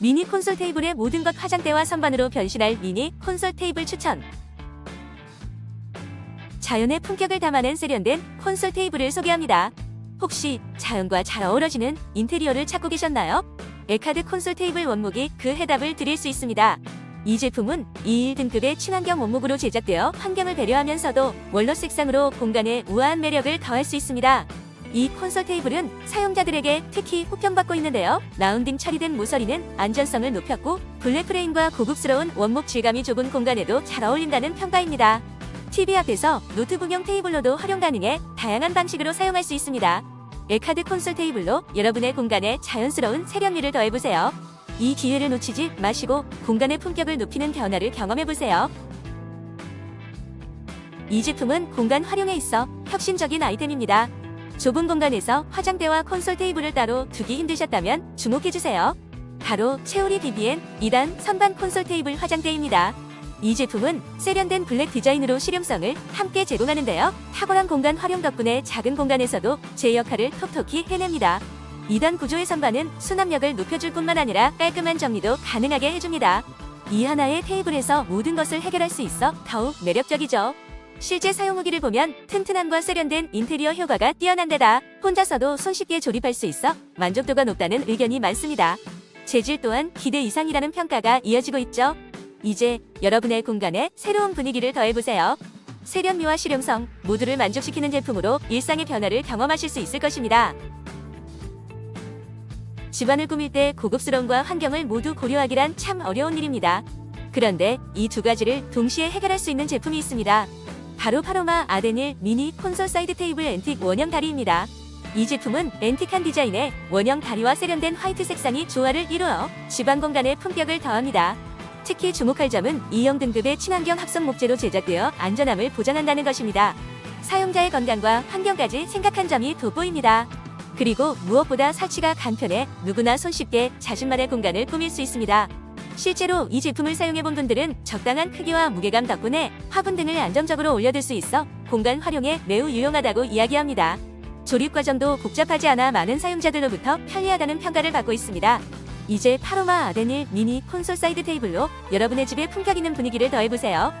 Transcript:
미니 콘솔 테이블의 모든 것 화장대와 선반으로 변신할 미니 콘솔 테이블 추천. 자연의 품격을 담아낸 세련된 콘솔 테이블을 소개합니다. 혹시 자연과 잘 어우러지는 인테리어를 찾고 계셨나요? 에카드 콘솔 테이블 원목이 그 해답을 드릴 수 있습니다. 이 제품은 2일 등급의 친환경 원목으로 제작되어 환경을 배려하면서도 원로 색상으로 공간에 우아한 매력을 더할 수 있습니다. 이 콘솔 테이블은 사용자들에게 특히 호평받고 있는데요. 라운딩 처리된 모서리는 안전성을 높였고 블랙 프레임과 고급스러운 원목 질감이 좁은 공간에도 잘 어울린다는 평가입니다. TV 앞에서 노트북용 테이블로도 활용 가능해 다양한 방식으로 사용할 수 있습니다. 에카드 콘솔 테이블로 여러분의 공간에 자연스러운 세련미를 더해보세요. 이 기회를 놓치지 마시고 공간의 품격을 높이는 변화를 경험해보세요. 이 제품은 공간 활용에 있어 혁신적인 아이템입니다. 좁은 공간에서 화장대와 콘솔 테이블을 따로 두기 힘드셨다면 주목해주세요. 바로 체오리 BBN 2단 선반 콘솔 테이블 화장대입니다. 이 제품은 세련된 블랙 디자인으로 실용성을 함께 제공하는데요. 탁월한 공간 활용 덕분에 작은 공간에서도 제 역할을 톡톡히 해냅니다. 2단 구조의 선반은 수납력을 높여줄 뿐만 아니라 깔끔한 정리도 가능하게 해줍니다. 이 하나의 테이블에서 모든 것을 해결할 수 있어 더욱 매력적이죠. 실제 사용 후기를 보면 튼튼함과 세련된 인테리어 효과가 뛰어난 데다 혼자서도 손쉽게 조립할 수 있어 만족도가 높다는 의견이 많습니다. 재질 또한 기대 이상이라는 평가가 이어지고 있죠. 이제 여러분의 공간에 새로운 분위기를 더해보세요. 세련미와 실용성 모두를 만족시키는 제품으로 일상의 변화를 경험하실 수 있을 것입니다. 집안을 꾸밀 때 고급스러움과 환경을 모두 고려하기란 참 어려운 일입니다. 그런데 이 두 가지를 동시에 해결할 수 있는 제품이 있습니다. 바로 파로마 아데닐 미니 콘솔 사이드 테이블 앤틱 원형 다리입니다. 이 제품은 앤틱한 디자인에 원형 다리와 세련된 화이트 색상이 조화를 이루어 집안 공간의 품격을 더합니다. 특히 주목할 점은 2형 등급의 친환경 합성 목재로 제작되어 안전함을 보장한다는 것입니다. 사용자의 건강과 환경까지 생각한 점이 돋보입니다. 그리고 무엇보다 설치가 간편해 누구나 손쉽게 자신만의 공간을 꾸밀 수 있습니다. 실제로 이 제품을 사용해본 분들은 적당한 크기와 무게감 덕분에 화분 등을 안정적으로 올려둘 수 있어 공간 활용에 매우 유용하다고 이야기합니다. 조립 과정도 복잡하지 않아 많은 사용자들로부터 편리하다는 평가를 받고 있습니다. 이제 파로마 아데닐 미니 콘솔 사이드 테이블로 여러분의 집에 품격 있는 분위기를 더해보세요.